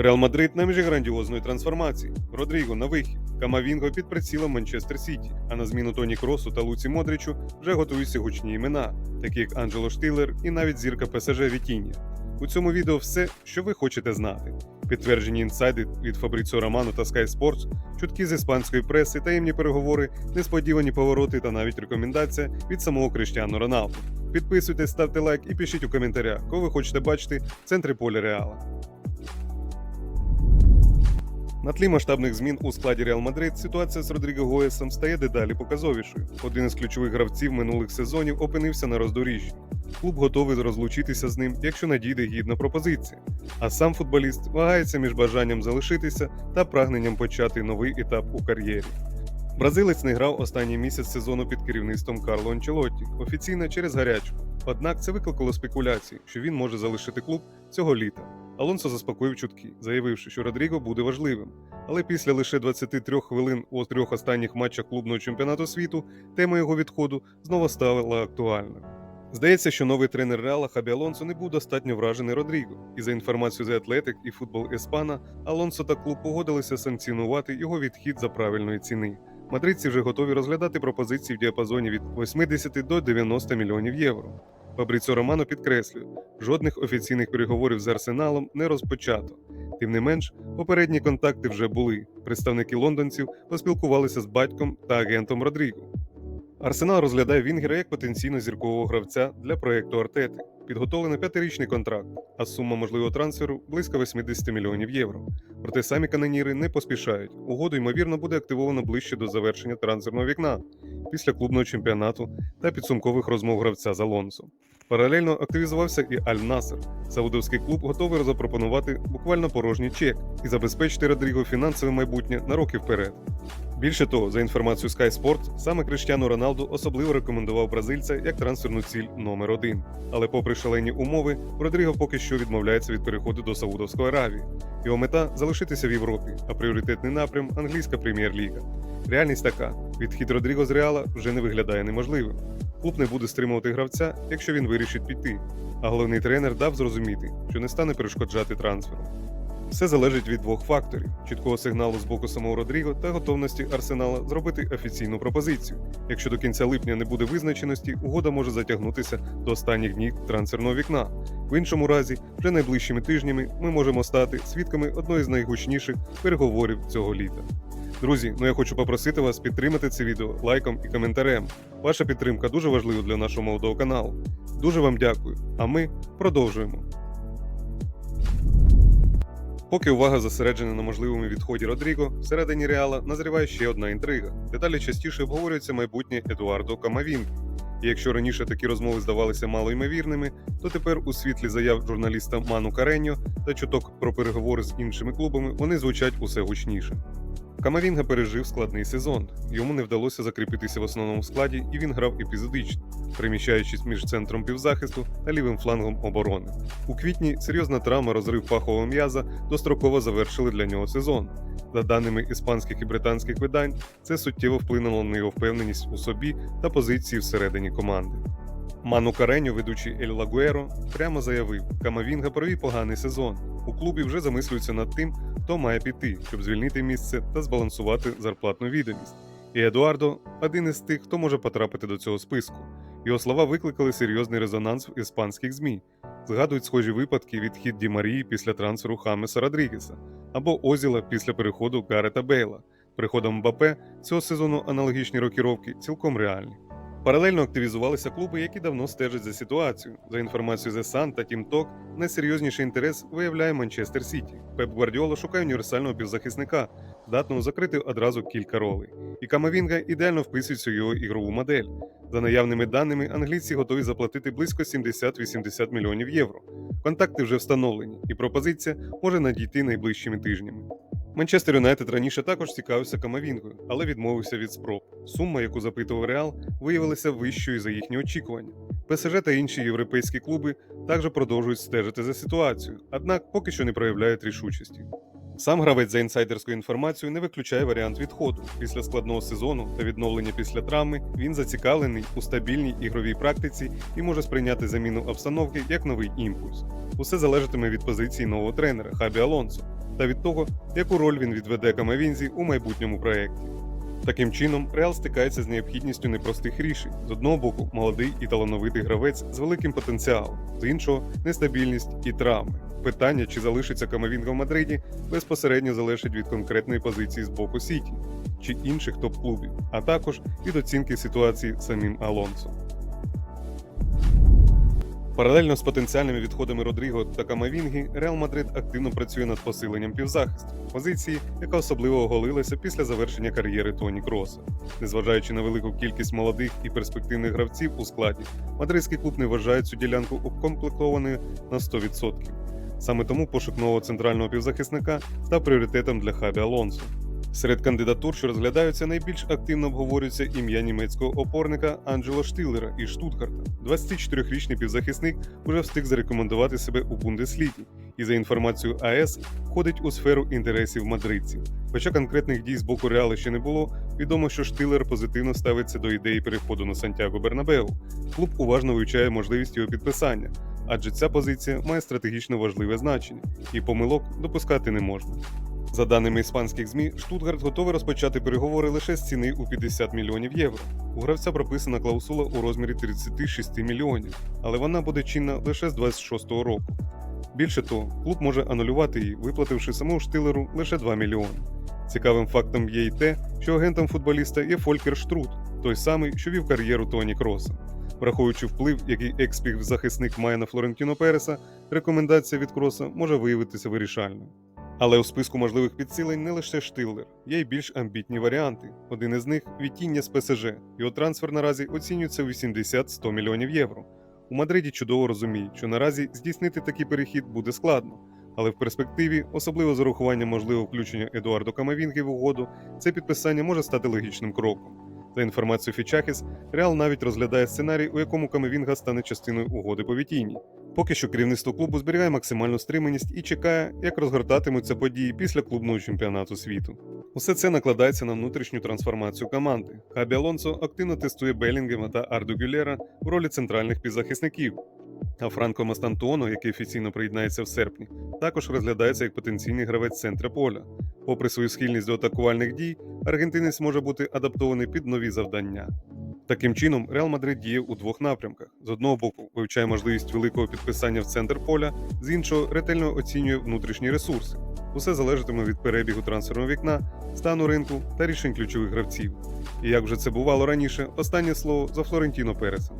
Реал Мадрид на межі грандіозної трансформації. Родріго на вихід. Камавінго під прицілом Манчестер Сіті. А на зміну Тоні Кросу та Луці Модричу вже готуються гучні імена, такі як Анджело Штилер і навіть зірка ПСЖ Вітіння. У цьому відео все, що ви хочете знати. Підтверджені інсайди від Фабріцо Романо та Sky Sports, чутки з іспанської преси, таємні переговори, несподівані повороти та навіть рекомендація від самого Криштіану Роналду. Підписуйтесь, ставте лайк і пишіть у коментарях, кого ви хочете бачити в центрі поля Реала. На тлі масштабних змін у складі Реал Мадрид ситуація з Родріго Гоєсом стає дедалі показовішою. Один із ключових гравців минулих сезонів опинився на роздоріжжі. Клуб готовий розлучитися з ним, якщо надійде гідна пропозиція. А сам футболіст вагається між бажанням залишитися та прагненням почати новий етап у кар'єрі. Бразилець не грав останній місяць сезону під керівництвом Карло Анчелотті, офіційно через гарячку. Однак це викликало спекуляції, що він може залишити клуб цього літа. Алонсо заспокоїв чутки, заявивши, що Родріго буде важливим. Але після лише 23 хвилин у трьох останніх матчах клубного чемпіонату світу тема його відходу знову стала актуальною. Здається, що новий тренер Реала Хабі Алонсо не був достатньо вражений Родріго, і за інформацією The Athletic і футбол Еспана, Алонсо та клуб погодилися санкціонувати його відхід за правильної ціни. Мадридці вже готові розглядати пропозиції в діапазоні від 80 до 90 мільйонів євро. Фабріцо Романо підкреслює, жодних офіційних переговорів з Арсеналом не розпочато. Тим не менш, попередні контакти вже були. Представники лондонців поспілкувалися з батьком та агентом Родріго. Арсенал розглядає Вінгера як потенційно зіркового гравця для проєкту Артети. Підготовлено п'ятирічний контракт, а сума можливого трансферу близько 80 мільйонів євро. Проте самі каноніри не поспішають. Угоду, ймовірно, буде активовано ближче до завершення трансферного вікна після клубного чемпіонату та підсумкових розмов гравця з Алонсо. Паралельно активізувався і Аль Насер. Саудовський клуб готовий запропонувати буквально порожній чек і забезпечити Родріго фінансове майбутнє на роки вперед. Більше того, за інформацією Sky Sport, саме Криштіану Роналду особливо рекомендував бразильця як трансферну ціль номер один. Але, попри шалені умови, Родріго поки що відмовляється від переходу до Саудовської Аравії. Його мета залишитися в Європі, а пріоритетний напрям англійська прем'єр-ліга. Реальність така: відхід Родріго з Реала вже не виглядає неможливим. Клуб не буде стримувати гравця, якщо він вирішить піти. А головний тренер дав зрозуміти, що не стане перешкоджати трансферу. Все залежить від двох факторів: чіткого сигналу з боку самого Родріго та готовності Арсенала зробити офіційну пропозицію. Якщо до кінця липня не буде визначеності, угода може затягнутися до останніх днів трансферного вікна. В іншому разі, вже найближчими тижнями ми можемо стати свідками одної з найгучніших переговорів цього літа. Друзі, ну я хочу попросити вас підтримати це відео лайком і коментарем. Ваша підтримка дуже важлива для нашого молодого каналу. Дуже вам дякую. А ми продовжуємо. Поки увага зосереджена на можливому відході Родріго, всередині Реала назріває ще одна інтрига. Деталі частіше обговорюється майбутнє Едуардо Камавінги. І якщо раніше такі розмови здавалися малоймовірними, то тепер у світлі заяв журналіста Ману Кареньо та чуток про переговори з іншими клубами вони звучать усе гучніше. Камавінга пережив складний сезон. Йому не вдалося закріпитися в основному складі, і він грав епізодично, переміщаючись між центром півзахисту та лівим флангом оборони. У квітні серйозна травма розрив пахового м'яза достроково завершили для нього сезон. За даними іспанських і британських видань, це суттєво вплинуло на його впевненість у собі та позиції всередині команди. Ману Кареньо, ведучий Ель Лагуеро, прямо заявив, Камавінга провів поганий сезон. У клубі вже замислюються над тим, хто має піти, щоб звільнити місце та збалансувати зарплатну відомість. І Едуардо один із тих, хто може потрапити до цього списку. Його слова викликали серйозний резонанс в іспанських ЗМІ. Згадують схожі випадки відхід Ді Марії після трансферу Хамеса Родрігеса або Озіла після переходу Гарета Бейла. Приходом Мбапе цього сезону аналогічні рокіровки цілком реальні. Паралельно активізувалися клуби, які давно стежать за ситуацією. За інформацією The Sun та Team Talk, найсерйозніший інтерес виявляє Манчестер Сіті. Пеп Гвардіола шукає універсального півзахисника, здатного закрити одразу кілька ролей. І Камавінга ідеально вписується в його ігрову модель. За наявними даними, англійці готові заплатити близько 70-80 мільйонів євро. Контакти вже встановлені, і пропозиція може надійти найближчими тижнями. Манчестер Юнайтед раніше також цікавився Камавінгою, але відмовився від спроб. Сума, яку запитував Реал, виявилася вищою за їхні очікування. ПСЖ та інші європейські клуби також продовжують стежити за ситуацією, однак поки що не проявляють рішучості. Сам гравець за інсайдерською інформацією не виключає варіант відходу. Після складного сезону та відновлення після травми він зацікавлений у стабільній ігровій практиці і може сприйняти заміну обстановки як новий імпульс. Усе залежатиме від позиції нового тренера Хабі Алонсо. Та від того, яку роль він відведе Камавінзі у майбутньому проєкті. Таким чином, Реал стикається з необхідністю непростих рішень. З одного боку, молодий і талановитий гравець з великим потенціалом, з іншого нестабільність і травми. Питання, чи залишиться Камавінга в Мадриді, безпосередньо залежить від конкретної позиції з боку Сіті чи інших топ-клубів, а також від оцінки ситуації самим Алонсо. Паралельно з потенціальними відходами Родріго та Камавінгі, Реал Мадрид активно працює над посиленням півзахисту, позиції, яка особливо оголилася після завершення кар'єри Тоні Кроса. Незважаючи на велику кількість молодих і перспективних гравців у складі, мадридський клуб не вважає цю ділянку укомплектованою на 100%. Саме тому пошук нового центрального півзахисника став пріоритетом для Хабі Алонсо. Серед кандидатур, що розглядаються, найбільш активно обговорюється ім'я німецького опорника Анджело Штилера із Штутгарта. 24-річний півзахисник уже встиг зарекомендувати себе у Бундеслігі і, за інформацією АЕС, входить у сферу інтересів мадридців. Хоча конкретних дій з боку Реала ще не було, відомо, що Штилер позитивно ставиться до ідеї переходу на Сантьяго Бернабеу. Клуб уважно вивчає можливість його підписання, адже ця позиція має стратегічно важливе значення, і помилок допускати не можна. За даними іспанських ЗМІ, Штутгарт готовий розпочати переговори лише з ціни у 50 мільйонів євро. У гравця прописана клаусула у розмірі 36 мільйонів, але вона буде чинна лише з 26-го року. Більше того, клуб може анулювати її, виплативши самому Штилеру лише 2 мільйони. Цікавим фактом є й те, що агентом футболіста є Фолькер Штрут, той самий, що вів кар'єру Тоні Кроса. Враховуючи вплив, який екс-півзахисник має на Флорентіно Переса, рекомендація від Кроса може виявитися вирішальною. Але у списку можливих підсилень не лише Штиллер, є й більш амбітні варіанти. Один із них Вітіння з ПСЖ. Його трансфер наразі оцінюється у 80-100 мільйонів євро. У Мадриді чудово розуміють, що наразі здійснити такий перехід буде складно, але в перспективі, особливо з урахуванням можливого включення Едуардо Камавінги в угоду, це підписання може стати логічним кроком. За інформацією Фічахіс, Реал навіть розглядає сценарій, у якому Камавінга стане частиною угоди по Вітіні. Поки що керівництво клубу зберігає максимальну стриманість і чекає, як розгортатимуться події після клубного чемпіонату світу. Усе це накладається на внутрішню трансформацію команди. Хабі Алонсо активно тестує Белінгема та Арду Гюлера в ролі центральних півзахисників. А Франко Мастантуоно, який офіційно приєднається в серпні, також розглядається як потенційний гравець центра поля. Попри свою схильність до атакувальних дій, аргентинець може бути адаптований під нові завдання. Таким чином, Реал Мадрид діє у двох напрямках: з одного боку, вивчає можливість великого підписання в центр поля, з іншого ретельно оцінює внутрішні ресурси. Усе залежатиме від перебігу трансферного вікна, стану ринку та рішень ключових гравців. І як вже це бувало раніше, останнє слово за Флорентіно Пересом.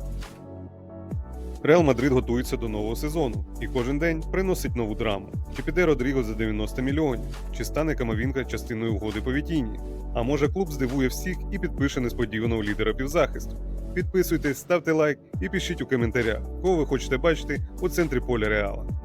Реал Мадрид готується до нового сезону, і кожен день приносить нову драму. Чи піде Родріго за 90 мільйонів, чи стане Камавінка частиною угоди по Вітіні? А може клуб здивує всіх і підпише несподіваного лідера півзахисту. Підписуйтесь, ставте лайк і пишіть у коментарях, кого ви хочете бачити у центрі поля Реала.